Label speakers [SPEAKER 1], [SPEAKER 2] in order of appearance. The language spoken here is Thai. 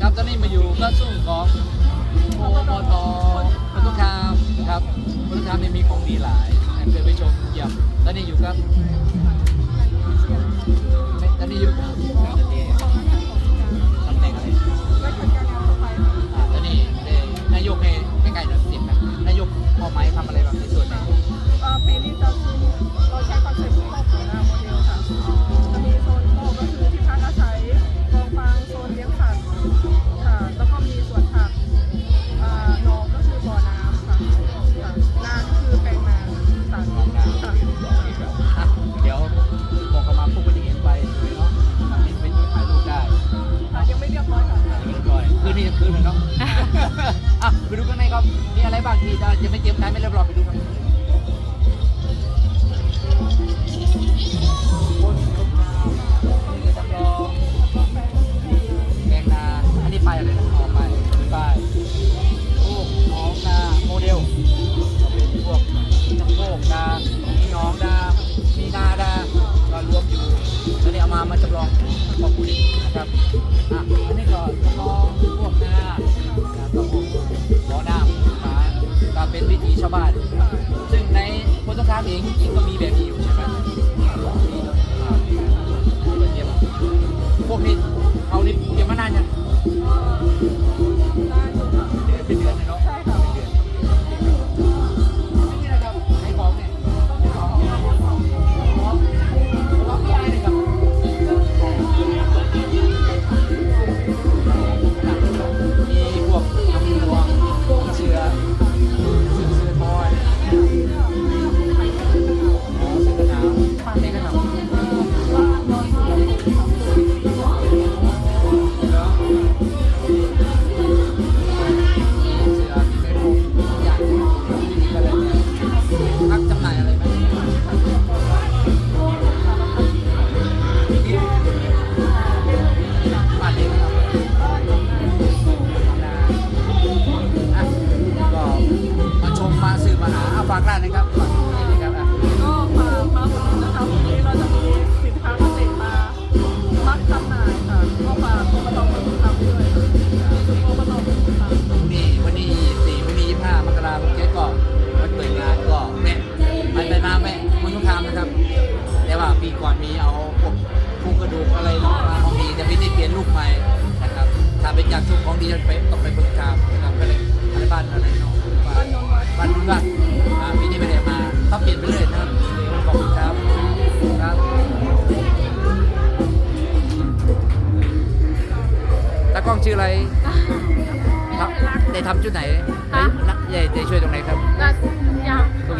[SPEAKER 1] ครับตอนนี้มาอยู่ก็สู้ของโอปทปทุมธานีครับปทุมธานีมีของดีหลายเคยไปชมเยี่ยมตอนนี้อยู่กับตอนนี้อยู่กับ ไป
[SPEAKER 2] ดู
[SPEAKER 1] ข้า
[SPEAKER 2] ง
[SPEAKER 1] ในครับ มีอะไรบ้างที่จะไม่เตรียมการไม่เรียบร้อยไปดูครับคนคนงามนี่คือจำลองแปลงนาอันนี้ไปอะไรนะออป้ายป้ายโอ้องนาโมเดลเป็นพวกน้ำโคกนามีหนองนามีนาดาก็รวมอยู่แล้วเนี่เอามามาจำลองขอบคุณนะครับอะอันนี้ก็จำลองพวกนาาวบ้าน ซึ่งในพุทธคามเองจริงๆก็มีแบบนี้อยู่าหาเอาฝากร้านนะครับฝากนี่นะครับอะ
[SPEAKER 2] ก็ฝากมาอุดหนุนนะคะวันนี้เราจะมีสินค้าเกษตรมามัดจำหน่ายค่ะก็ฝากอบตปทุมธานีด้วยค่ะถึงอบตปทุมธานี
[SPEAKER 1] วันนี้วันนี้สี่วันนี้ยี่ห้ามกราคมเจ๊ก็วันเปิดงานก็แม่ไปไปมาแม่มันต้องทำนะครับ แต่ว่าปีก่อนมีเอาพวกโครงกระดูกอะไรมาของดีแต่ปีนี้เปลี่ยนลูกใหม่นะครับถ้าเป็นจากชุกของดีมันไปต้องไปเบิ่งทามนะครับก็เลยอะไรบ้านอะไรเนาะ บ้านบ้านนุ่นบ้านอ่าปีนี้ไม่ได้มาเขาเปลี่ยนไปเลยนะครับขอบคุณครับครับตากล้องชื่ออะไรครับได้ทำจุดไหนได้ได้ได้ช่วยตรงไหนครับ
[SPEAKER 3] ก็